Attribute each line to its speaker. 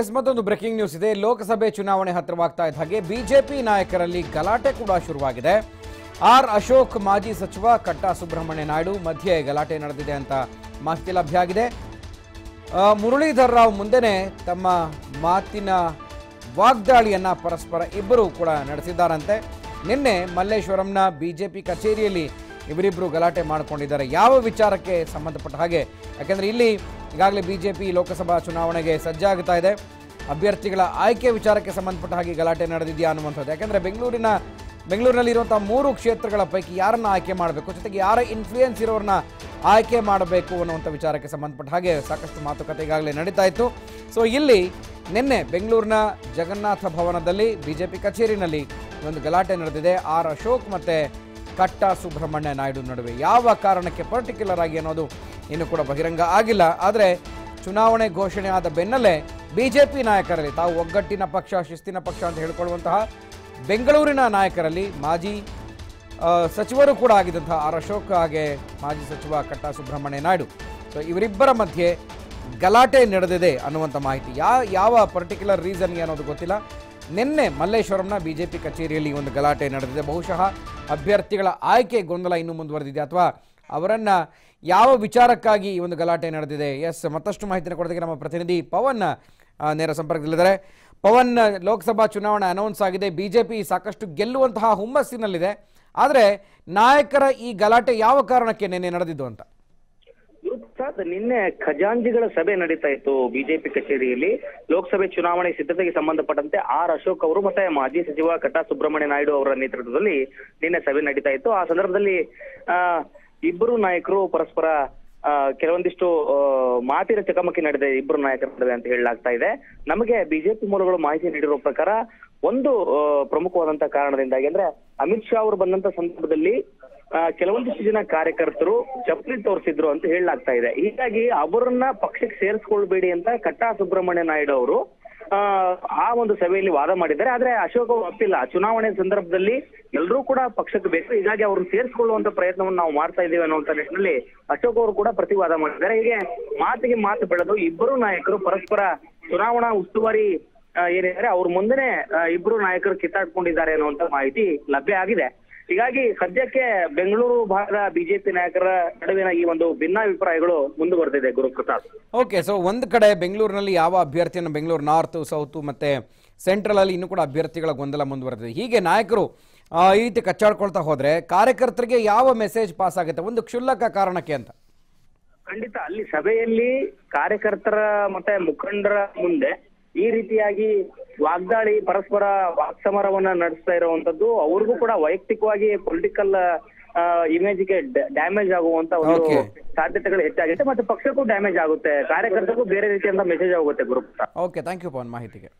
Speaker 1: ಮತ್ತೊಂದು breaking news ಇದೆ. ಲೋಕಸಭೆ ಚುನಾವಣೆ ಹತ್ತಿರವಾಗ್ತಾ ಇದ್ದ ಹಾಗೆ ಬಿಜೆಪಿ ನಾಯಕರಲ್ಲಿ ಗಲಾಟೆ ಕೂಡ ಶುರುವಾಗಿದೆ. ಆರ್ ಅಶೋಕ್, ಮಾಜಿ ಸಚಿವ ಕಟ್ಟಾ ಸುಬ್ರಹ್ಮಣ್ಯ ನಾಯ್ಡು ಮಧ್ಯೆ ಗಲಾಟೆ ನಡೆದಿದೆ ಅಂತ ಮಾಹಿತಿ ಲಭ್ಯ ಆಗಿದೆ ಮುರಳೀಧರ್ ರಾವ್ ಮುಂದೆನೆ ತಮ್ಮ ಮಾತಿನ ವಾಗ್ದಾಳಿಯನ್ನ ಪರಸ್ಪರ ಇಬ್ಬರು ಕೂಡ ನಡೆಸಿದ್ದಾರಂತೆ. ನಿನ್ನೆ ಮಲ್ಲೇಶ್ವರಂನ ಬಿಜೆಪಿ ಕಚೇರಿಯಲ್ಲಿ ಇವರಿಬ್ಬರು ಗಲಾಟೆ ಮಾಡಿಕೊಂಡಿದ್ದಾರೆ. ಯಾವ ವಿಚಾರಕ್ಕೆ ಸಂಬಂಧಪಟ್ಟ ಹಾಗೆ? ಯಾಕೆಂದ್ರೆ ಇಲ್ಲಿ ಈಗಾಗಲೇ ಬಿಜೆಪಿ ಲೋಕಸಭಾ ಚುನಾವಣೆಗೆ ಸಜ್ಜಾಗ್ತಾ ಇದೆ. ಅಭ್ಯರ್ಥಿಗಳ ಆಯ್ಕೆ ವಿಚಾರಕ್ಕೆ ಸಂಬಂಧಪಟ್ಟ ಹಾಗೆ ಗಲಾಟೆ ನಡೆದಿದೆಯಾ ಅನ್ನುವಂಥದ್ದು. ಯಾಕೆಂದರೆ ಬೆಂಗಳೂರಿನ, ಬೆಂಗಳೂರಿನಲ್ಲಿರುವಂಥ ಮೂರು ಕ್ಷೇತ್ರಗಳ ಪೈಕಿ ಯಾರನ್ನು ಆಯ್ಕೆ ಮಾಡಬೇಕು? ಜೊತೆಗೆ ಯಾರ ಇನ್ಫ್ಲೂಯೆನ್ಸ್ ಇರೋರನ್ನ ಆಯ್ಕೆ ಮಾಡಬೇಕು ಅನ್ನುವಂಥ ವಿಚಾರಕ್ಕೆ ಸಂಬಂಧಪಟ್ಟ ಹಾಗೆ ಸಾಕಷ್ಟು ಮಾತುಕತೆ ಈಗಾಗಲೇ ನಡೀತಾ ಇತ್ತು. ಸೊ ಇಲ್ಲಿ ನಿನ್ನೆ ಬೆಂಗಳೂರಿನ ಜಗನ್ನಾಥ ಭವನದಲ್ಲಿ ಬಿಜೆಪಿ ಕಚೇರಿನಲ್ಲಿ ಒಂದು ಗಲಾಟೆ ನಡೆದಿದೆ. ಆರ್ ಅಶೋಕ್ ಮತ್ತು ಕಟ್ಟ ಸುಬ್ರಹ್ಮಣ್ಯ ನಾಯ್ಡು ನಡುವೆ. ಯಾವ ಕಾರಣಕ್ಕೆ ಪರ್ಟಿಕ್ಯುಲರ್ ಆಗಿ ಅನ್ನೋದು ಇನ್ನೂ ಕೂಡ ಬಹಿರಂಗ ಆಗಿಲ್ಲ. ಆದರೆ ಚುನಾವಣೆ ಘೋಷಣೆ ಆದ ಬೆನ್ನಲ್ಲೇ ಬಿಜೆಪಿ ನಾಯಕರಲ್ಲಿ ತಾವು ಒಗ್ಗಟ್ಟಿನ ಪಕ್ಷ, ಶಿಸ್ತಿನ ಪಕ್ಷ ಅಂತ ಹೇಳಿಕೊಳ್ಳುವಂತಹ ಬೆಂಗಳೂರಿನ ನಾಯಕರಲ್ಲಿ ಮಾಜಿ ಸಚಿವರು ಕೂಡ ಆಗಿದ್ದಂತಹ ಆರ್ ಅಶೋಕ್ ಹಾಗೆ ಮಾಜಿ ಸಚಿವ ಕಟ್ಟಾ ಸುಬ್ರಹ್ಮಣ್ಯ ನಾಯ್ಡು. ಸೊ ಇವರಿಬ್ಬರ ಮಧ್ಯೆ ಗಲಾಟೆ ನಡೆದಿದೆ ಅನ್ನುವಂಥ ಮಾಹಿತಿ. ಯಾ, ಯಾವ ಪರ್ಟಿಕ್ಯುಲರ್ ರೀಸನ್ಗೆ ಅನ್ನೋದು ಗೊತ್ತಿಲ್ಲ. ನಿನ್ನೆ ಮಲ್ಲೇಶ್ವರಂನ ಬಿಜೆಪಿ ಕಚೇರಿಯಲ್ಲಿ ಒಂದು ಗಲಾಟೆ ನಡೆದಿದೆ. ಬಹುಶಃ ಅಭ್ಯರ್ಥಿಗಳ ಆಯ್ಕೆ ಗೊಂದಲ ಇನ್ನೂ ಮುಂದುವರೆದಿದೆ. ಅಥವಾ ಅವರನ್ನ ಯಾವ ವಿಚಾರಕ್ಕಾಗಿ ಈ ಒಂದು ಗಲಾಟೆ ನಡೆದಿದೆ? ಎಸ್ ಮತ್ತಷ್ಟು ಮಾಹಿತಿನ ಕೊಡೋದಕ್ಕೆ ನಮ್ಮ ಪ್ರತಿನಿಧಿ ಪವನ್ ನೇರ ಸಂಪರ್ಕದಲ್ಲಿದ್ದಾರೆ. ಪವನ್, ಲೋಕಸಭಾ ಚುನಾವಣೆ ಅನೌನ್ಸ್ ಆಗಿದೆ. ಬಿಜೆಪಿ ಸಾಕಷ್ಟು ಗೆಲ್ಲುವಂತಹ ಹುಮ್ಮಸ್ಸಿನಲ್ಲಿದೆ. ಆದರೆ ನಾಯಕರ ಈ ಗಲಾಟೆ ಯಾವ ಕಾರಣಕ್ಕೆ ನಿನ್ನೆ ನಡೆದಿದ್ದು ಅಂತ?
Speaker 2: ನಿನ್ನೆ ಖಜಾಂಜಿಗಳ ಸಭೆ ನಡೀತಾ ಇತ್ತು ಬಿಜೆಪಿ ಕಚೇರಿಯಲ್ಲಿ. ಲೋಕಸಭೆ ಚುನಾವಣೆ ಸಿದ್ಧತೆಗೆ ಸಂಬಂಧಪಟ್ಟಂತೆ ಆರ್ ಅಶೋಕ್ ಅವರು ಮತ್ತೆ ಮಾಜಿ ಸಚಿವ ಕಟ್ಟಾ ಸುಬ್ರಹ್ಮಣ್ಯ ನಾಯ್ಡು ಅವರ ನೇತೃತ್ವದಲ್ಲಿ ನಿನ್ನೆ ಸಭೆ ನಡೀತಾ ಇತ್ತು. ಆ ಸಂದರ್ಭದಲ್ಲಿ, ಆ ಇಬ್ಬರು ನಾಯಕರು ಪರಸ್ಪರ ಕೆಲವೊಂದಿಷ್ಟು ಮಾತಿನ ಚಕಮಕಿ ನಡೆದಿದೆ ಇಬ್ಬರು ನಾಯಕರ ನಡುವೆ ಅಂತ ಹೇಳಲಾಗ್ತಾ ಇದೆ. ನಮಗೆ ಬಿಜೆಪಿ ಮೂಲಗಳು ಮಾಹಿತಿ ನೀಡಿರುವ ಪ್ರಕಾರ ಒಂದು ಪ್ರಮುಖವಾದಂತಹ ಕಾರಣದಿಂದಾಗಿ ಅಂದ್ರೆ ಅಮಿತ್ ಶಾ ಅವರು ಬಂದಂತ ಸಂದರ್ಭದಲ್ಲಿ ಕೆಲವೊಂದಿಷ್ಟು ಜನ ಕಾರ್ಯಕರ್ತರು ಚಪ್ಪಲಿ ತೋರಿಸಿದ್ರು ಅಂತ ಹೇಳಲಾಗ್ತಾ ಇದೆ. ಹೀಗಾಗಿ ಅವರನ್ನ ಪಕ್ಷಕ್ಕೆ ಸೇರಿಸ್ಕೊಳ್ಬೇಡಿ ಅಂತ ಕಟ್ಟಾ ಸುಬ್ರಹ್ಮಣ್ಯ ನಾಯ್ಡು ಅವರು ಆ, ಒಂದು ಸಭೆಯಲ್ಲಿ ವಾದ ಮಾಡಿದ್ದಾರೆ. ಆದ್ರೆ ಅಶೋಕ್ ಅವರು ಒಪ್ಪಿಲ್ಲ. ಚುನಾವಣೆ ಸಂದರ್ಭದಲ್ಲಿ ಎಲ್ಲರೂ ಕೂಡ ಪಕ್ಷಕ್ಕೆ ಬೇಕು. ಹೀಗಾಗಿ ಅವ್ರನ್ನ ಸೇರಿಸಿಕೊಳ್ಳುವಂತ ಪ್ರಯತ್ನವನ್ನು ನಾವು ಮಾಡ್ತಾ ಇದ್ದೇವೆ ಅನ್ನುವಂತ ನಿಟ್ಟಿನಲ್ಲಿ ಅಶೋಕ್ ಅವರು ಕೂಡ ಪ್ರತಿವಾದ ಮಾಡಿದ್ದಾರೆ. ಹೀಗೆ ಮಾತಿಗೆ ಮಾತು ಬೆಳೆದು ಇಬ್ಬರು ನಾಯಕರು ಪರಸ್ಪರ ಚುನಾವಣಾ ಉಸ್ತುವಾರಿ ಏನಿದ್ದಾರೆ ಅವ್ರ ಮುಂದೆನೆ ಇಬ್ರು ನಾಯಕರು ಕಿತ್ತಾಡ್ಕೊಂಡಿದ್ದಾರೆ ಅನ್ನುವಂತ ಮಾಹಿತಿ ಲಭ್ಯ ಆಗಿದೆ. ಹೀಗಾಗಿ ಸದ್ಯಕ್ಕೆ ಬೆಂಗಳೂರು ಭಾಗದ ಬಿಜೆಪಿ ನಾಯಕರ ನಡುವಿನ ಈ ಒಂದು ಭಿನ್ನಾಭಿಪ್ರಾಯಗಳು ಮುಂದುವರೆದಿದೆ ಗುರುಪ್ರಸಾದ್
Speaker 1: ಓಕೆ ಸೊ ಒಂದ್ ಕಡೆ ಬೆಂಗಳೂರಿನಲ್ಲಿ ಯಾವ ಅಭ್ಯರ್ಥಿಯನ್ನು ಬೆಂಗಳೂರು ನಾರ್ತ್ ಸೌತ್ ಮತ್ತೆ ಸೆಂಟ್ರಲ್ ಅಲ್ಲಿ ಇನ್ನೂ ಕೂಡ ಅಭ್ಯರ್ಥಿಗಳ ಗೊಂದಲ ಮುಂದುವರೆದಿದೆ ಹೀಗೆ ನಾಯಕರು ಈ ರೀತಿ ಕಚ್ಚಾಡ್ಕೊಳ್ತಾ ಹೋದ್ರೆ ಕಾರ್ಯಕರ್ತರಿಗೆ ಯಾವ ಮೆಸೇಜ್ ಪಾಸ್ ಆಗುತ್ತೆ? ಒಂದು ಕ್ಷುಲ್ಲಕ ಕಾರಣಕ್ಕೆ ಅಂತ.
Speaker 2: ಖಂಡಿತ ಅಲ್ಲಿ ಸಭೆಯಲ್ಲಿ ಕಾರ್ಯಕರ್ತರ ಮತ್ತೆ ಮುಖಂಡರ ಮುಂದೆ ಈ ರೀತಿಯಾಗಿ ವಾಗ್ದಾಳಿ ಪರಸ್ಪರ ವಾಕ್ಸಮರವನ್ನ ನಡೆಸ್ತಾ ಇರುವಂತದ್ದು ಅವ್ರಿಗೂ ಕೂಡ ವೈಯಕ್ತಿಕವಾಗಿ ಪೊಲಿಟಿಕಲ್ ಇಮೇಜ್ಗೆ ಡ್ಯಾಮೇಜ್ ಆಗುವಂತ ಒಂದು ಸಾಧ್ಯತೆಗಳು ಹೆಚ್ಚಾಗುತ್ತೆ ಮತ್ತೆ ಪಕ್ಷಕ್ಕೂ ಡ್ಯಾಮೇಜ್ ಆಗುತ್ತೆ ಕಾರ್ಯಕರ್ತರಿಗೂ ಬೇರೆ ರೀತಿಯಿಂದ ಮೆಸೇಜ್ ಆಗುತ್ತೆ group
Speaker 1: okay thank you Pavan ಮಾಹಿತಿಗೆ.